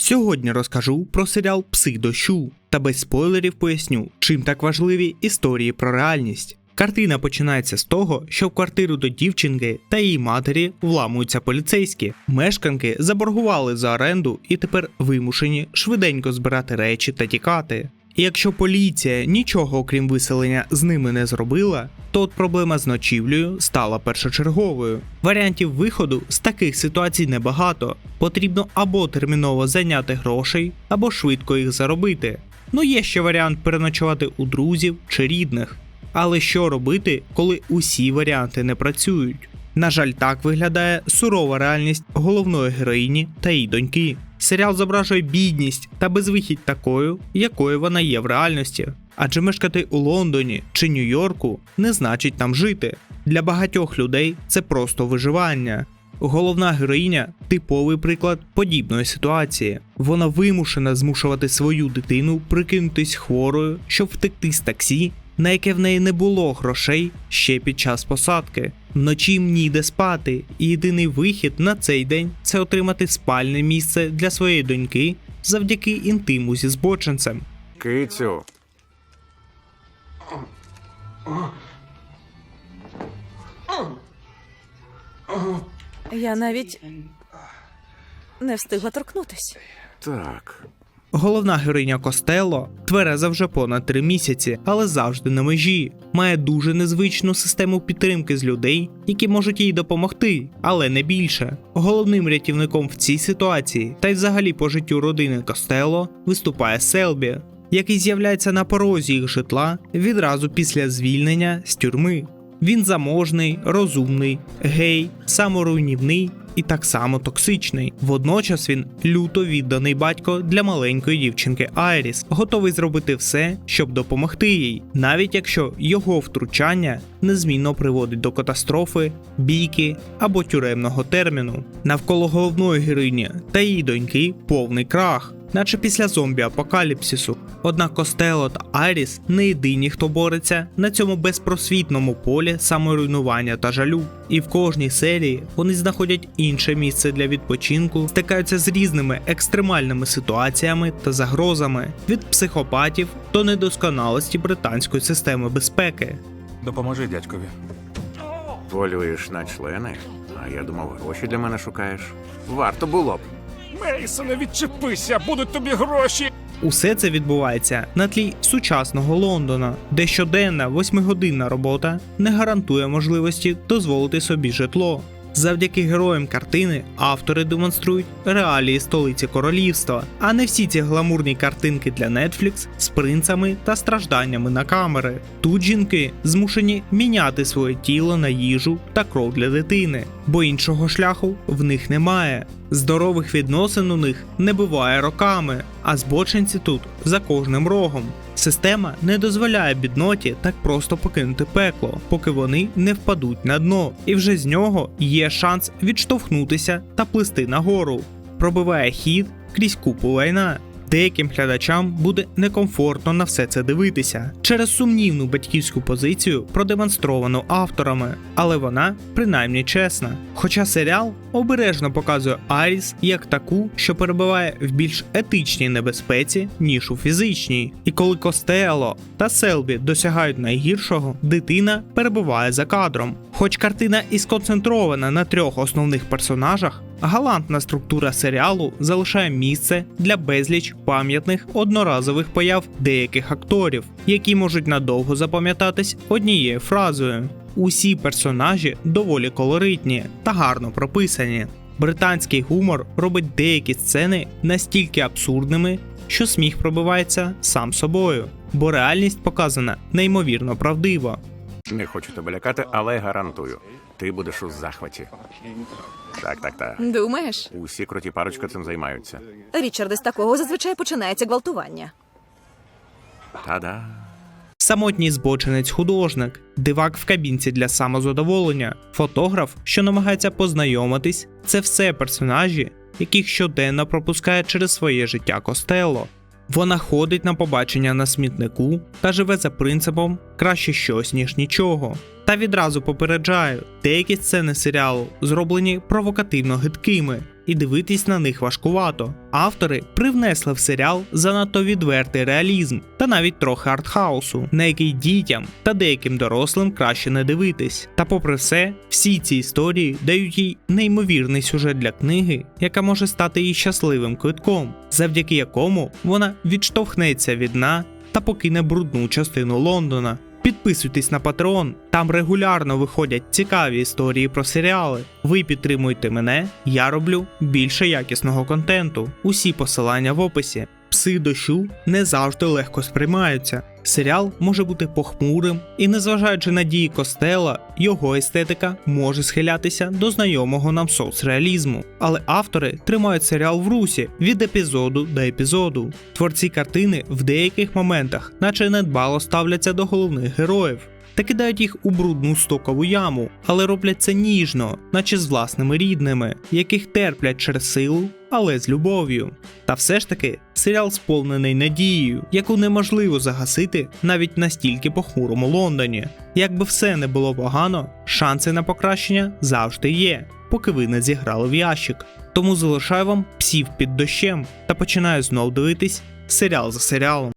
Сьогодні розкажу про серіал Пси дощу та без спойлерів поясню, чим так важливі історії про реальність. Картина починається з того, що в квартиру до дівчинки та її матері вламуються поліцейські. Мешканки заборгували за оренду і тепер вимушені швиденько збирати речі та тікати. І якщо поліція нічого окрім виселення з ними не зробила, то от проблема з ночівлею стала першочерговою. Варіантів виходу з таких ситуацій небагато. Потрібно або терміново зайняти грошей, або швидко їх заробити. Ну є ще варіант переночувати у друзів чи рідних. Але що робити, коли усі варіанти не працюють? На жаль, так виглядає сурова реальність головної героїні та її доньки. Серіал зображує бідність та безвихідь такою, якою вона є в реальності. Адже мешкати у Лондоні чи Нью-Йорку не значить там жити. Для багатьох людей це просто виживання. Головна героїня типовий приклад подібної ситуації. Вона вимушена змушувати свою дитину прикинутись хворою, щоб втекти з таксі, на яке в неї не було грошей ще під час посадки. Вночі ніде спати, і єдиний вихід на цей день це отримати спальне місце для своєї доньки завдяки інтиму зі збоченцем. Кицю, Я навіть не встигла торкнутись. так. Головна героїня Костело твереза вже понад три місяці, але завжди на межі. Має дуже незвичну систему підтримки з людей, які можуть їй допомогти, але не більше. Головним рятівником в цій ситуації, та й взагалі по життю родини Костело, виступає Селбі, який з'являється на порозі їх житла відразу після звільнення з тюрми. Він заможний, розумний, гей, саморуйнівний і так само токсичний. Водночас він люто відданий батько для маленької дівчинки Айріс, готовий зробити все, щоб допомогти їй, навіть якщо його втручання незмінно приводить до катастрофи, бійки або тюремного терміну. Навколо головної героїні та її доньки повний крах. Наче після зомбі-апокаліпсису. Однак Костело та Айріс не єдині, хто бореться на цьому безпросвітному полі саморуйнування та жалю. І в кожній серії вони знаходять інше місце для відпочинку, стикаються з різними екстремальними ситуаціями та загрозами від психопатів до недосконалості британської системи безпеки. Допоможи дядькові. Полюєш на члени? А я думав, гроші для мене шукаєш. Варто було б. Мейсоне, відчепися, будуть тобі гроші. Усе це відбувається на тлі сучасного Лондона, де щоденна восьмигодинна робота не гарантує можливості дозволити собі житло. Завдяки героям картини автори демонструють реалії столиці королівства, а не всі ці гламурні картинки для Netflix з принцами та стражданнями на камери. Тут жінки змушені міняти своє тіло на їжу та кров для дитини, бо іншого шляху в них немає. Здорових відносин у них не буває роками, а збочинці тут за кожним рогом. Система не дозволяє бідноті так просто покинути пекло, поки вони не впадуть на дно, і вже з нього є шанс відштовхнутися та плисти нагору. Пробиває хід крізь купу лайна. Деяким глядачам буде некомфортно на все це дивитися через сумнівну батьківську позицію, продемонстровану авторами, але вона принаймні чесна. Хоча серіал обережно показує Аріс як таку, що перебуває в більш етичній небезпеці, ніж у фізичній. І коли Костело та Селбі досягають найгіршого, дитина перебуває за кадром. Хоч картина і сконцентрована на трьох основних персонажах, галантна структура серіалу залишає місце для безліч пам'ятних одноразових появ деяких акторів, які можуть надовго запам'ятатись однією фразою. Усі персонажі доволі колоритні та гарно прописані. Британський гумор робить деякі сцени настільки абсурдними, що сміх пробивається сам собою, бо реальність показана неймовірно правдиво. Не хочу тебе лякати, але гарантую. Ти будеш у захваті. Так, так, так. Думаєш? Усі круті парочки цим займаються. Річарде, з такого зазвичай починається гвалтування. Та-да. Самотній збочинець художник, дивак в кабінці для самозадоволення, фотограф, що намагається познайомитись, це все персонажі, яких щоденно пропускає через своє життя Костело. Вона ходить на побачення на смітнику та живе за принципом краще щось, ніж нічого. Та відразу попереджаю, деякі сцени серіалу зроблені провокативно гидкими, і дивитись на них важкувато. Автори привнесли в серіал занадто відвертий реалізм та навіть трохи артхаусу, на який дітям та деяким дорослим краще не дивитись. Та попри все, всі ці історії дають їй неймовірний сюжет для книги, яка може стати їй щасливим квитком, завдяки якому вона відштовхнеться від дна та покине брудну частину Лондона. Підписуйтесь на Patreon, там регулярно виходять цікаві історії про серіали. Ви підтримуєте мене, я роблю більше якісного контенту. Усі посилання в описі. Пси дощу не завжди легко сприймаються. Серіал може бути похмурим, і незважаючи на дії Костела, його естетика може схилятися до знайомого нам соцреалізму. Але автори тримають серіал в русі від епізоду до епізоду. Творці картини в деяких моментах, наче недбало ставляться до головних героїв. Та кидають їх у брудну стокову яму, але роблять це ніжно, наче з власними рідними, яких терплять через силу, але з любов'ю. Та все ж таки, серіал сповнений надією, яку неможливо загасити навіть настільки похмурому Лондоні. Якби все не було погано, шанси на покращення завжди є, поки ви не зіграли в ящик. Тому залишаю вам псів під дощем та починаю знов дивитись серіал за серіалом.